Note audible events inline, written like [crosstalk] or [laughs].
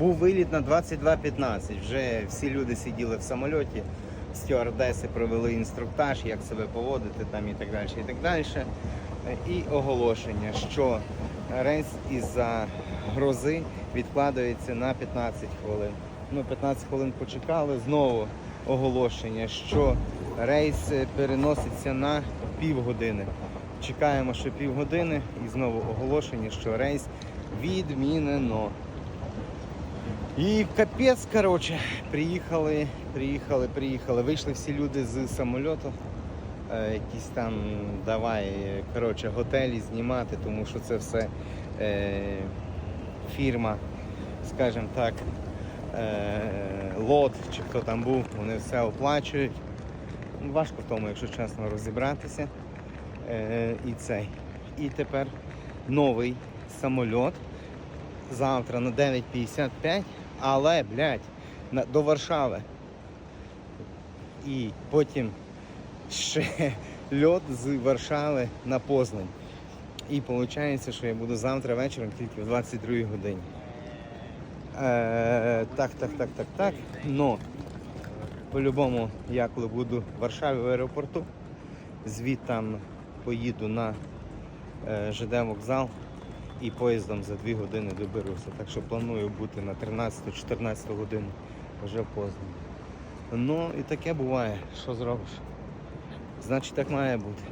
Був виліт на 22.15. Вже всі люди сиділи в самольоті, стюардеси провели інструктаж, як себе поводити там і так далі. І так далі. І оголошення, що рейс із-за грози відкладається на 15 хвилин. Ну, 15 хвилин почекали, знову оголошення, що рейс е, переноситься на півгодини. Чекаємо ще півгодини і знову оголошення, що рейс відмінено. І капець, коротше, приїхали, приїхали, приїхали. Вийшли всі люди з самольоту. Е, якісь там давай, коротше, готелі знімати, тому що це все е, фірма, скажімо так, е, лот чи хто там був, вони все оплачують. Ну, Важко в тому, якщо чесно, розібратися. Е, і цей. І тепер новий самольот завтра на 9.55, але, блядь, на, до Варшави. І потім ще [laughs] льот з Варшави на Познань. І виходить, що я буду завтра вечором тільки в 22 годині. Е, так, так, так, так, так. Но по-любому, я коли буду в Варшаві в аеропорту, звідтам поїду на е, ЖД вокзал і поїздом за 2 години доберуся. Так що планую бути на 13-14 годину вже поздно. Ну і таке буває, що зробиш. Значить так має бути.